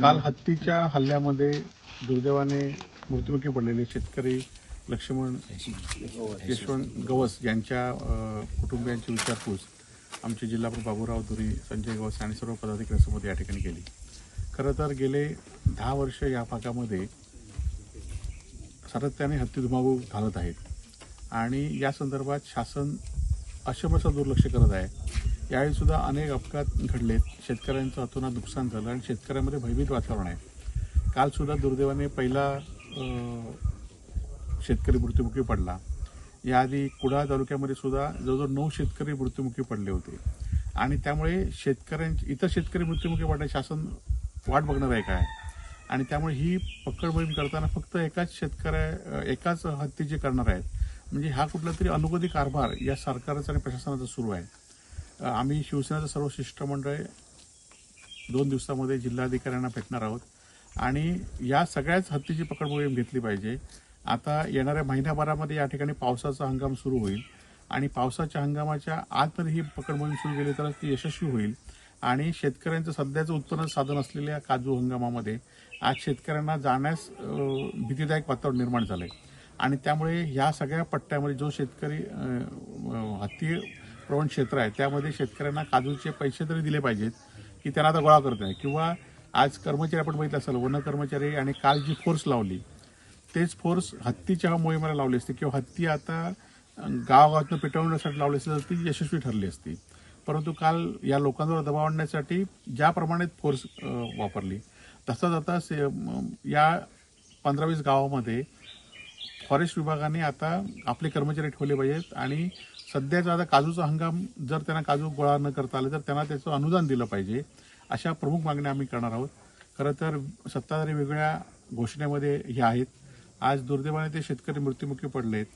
काल हत्तीच्या हल्ल्यामध्ये दुर्दैवाने मृत्युमुखी पडलेले शेतकरी लक्ष्मण यशवंत गवस यांच्या कुटुंबियांची विचारपूस आमचे जिल्हाप्रमुख बाबूराव धुरी संजय गवस आणि सर्व पदाधिकाऱ्यांसोबत या ठिकाणी केली. खरं तर गेले दहा वर्ष या भागामध्ये सातत्याने हत्ती धुमाकूळ घालत आहेत. आणि या संदर्भात शासन अशमस दुर्लक्ष करत आहे. यावेळी सुद्धा अनेक अपघात घडलेत. शेतकऱ्यांचं अतोनात नुकसान झालं आणि शेतकऱ्यांमध्ये भयभीत वातावरण आहे. कालसुद्धा दुर्दैवाने पहिला शेतकरी मृत्युमुखी पडला. याआधी कुडाळ तालुक्यामध्ये सुद्धा जवळजवळ नऊ शेतकरी मृत्युमुखी पडले होते. आणि त्यामुळे शेतकऱ्यांची इतर शेतकरी मृत्युमुखी पडणे शासन वाट बघणार आहे. काय आणि त्यामुळे ही पकड मोहीम करताना फक्त एकाच शेतकऱ्या एकाच हत्तीचे करणार आहेत. म्हणजे हा कुठला तरी अनुगती कारभार या सरकारचा आणि प्रशासनाचा सुरू आहे. आम्ही शिवसेनेचं सर्व शिष्टमंडळ दोन दिवसामध्ये जिल्हाधिकाऱ्यांना भेटणार आहोत. आणि या सगळ्याच हत्तीची पकड मोहीम घेतली पाहिजे. आता येणाऱ्या महिन्याभरामध्ये या ठिकाणी पावसाचा हंगाम सुरू होईल. आणि पावसाच्या हंगामाच्या आतमध्ये ही पकड मोहीम सुरू केली तर ती यशस्वी होईल. आणि शेतकऱ्यांचं सध्याचं उत्पन्न साधन असलेल्या काजू हंगामामध्ये आज शेतकऱ्यांना जाण्यास भीतीदायक वातावरण निर्माण झालं आहे आणि त्यामुळे ह्या सगळ्या पट्ट्यामध्ये जो शेतकरी हत्ती प्रवण क्षेत्र आहे. त्यामध्ये शेतकऱ्यांना काजूचे पैसे तरी दिले पाहिजेत की त्यांना आता गोळा करत आहे किंवा आज कर्मचारी आपण बघितलं असेल वन कर्मचारी आणि काल जी फोर्स लावली तेच फोर्स हत्तीच्या मोहिमेला लावली असते किंवा हत्ती आता गावागावातून पेटवण्यासाठी लावली असती तर ती यशस्वी ठरली असती. परंतु काल या लोकांवर दबाव आणण्यासाठी ज्याप्रमाणे फोर्स वापरली तसंच आता से- या पंधरा वीस गावामध्ये फॉरेस्ट विभागाने आता आपले कर्मचारी ठेवले पाहिजेत आणि सध्याचा आता काजूचा हंगाम जर त्यांना काजू गोळा न करता आले तर त्यांना त्याचं अनुदान दिलं पाहिजे अशा प्रमुख मागण्या आम्ही करणार आहोत. खरं तर सत्ताधारी वेगळ्या घोषणेमध्ये हे आहेत. आज दुर्दैवाने ते शेतकरी मृत्युमुखी पडलेत.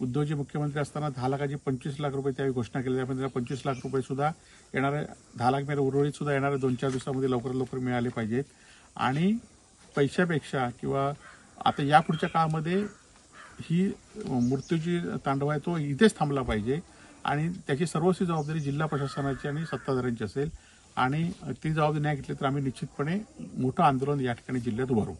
उद्धवजी मुख्यमंत्री असताना दहा लाखाची पंचवीस लाख रुपये त्यावेळी घोषणा केली त्यामध्ये त्यांना पंचवीस लाख रुपये सुद्धा येणाऱ्या दहा लाख मिळाले उर्वरित सुद्धा येणाऱ्या दोन चार दिवसामध्ये लवकरात लवकर मिळाले पाहिजेत. आणि पैशापेक्षा किंवा आता यापुढच्या काळामध्ये ही मृत्यूची तांडव आहे तो इथेच थांबला पाहिजे. आणि त्याची सर्वस्वी जबाबदारी जिल्हा प्रशासनाची आणि सत्ताधाऱ्यांची असेल. आणि ती जबाबदारी नाही घेतली तर आम्ही निश्चितपणे मोठं आंदोलन या ठिकाणी जिल्ह्यात उभारू.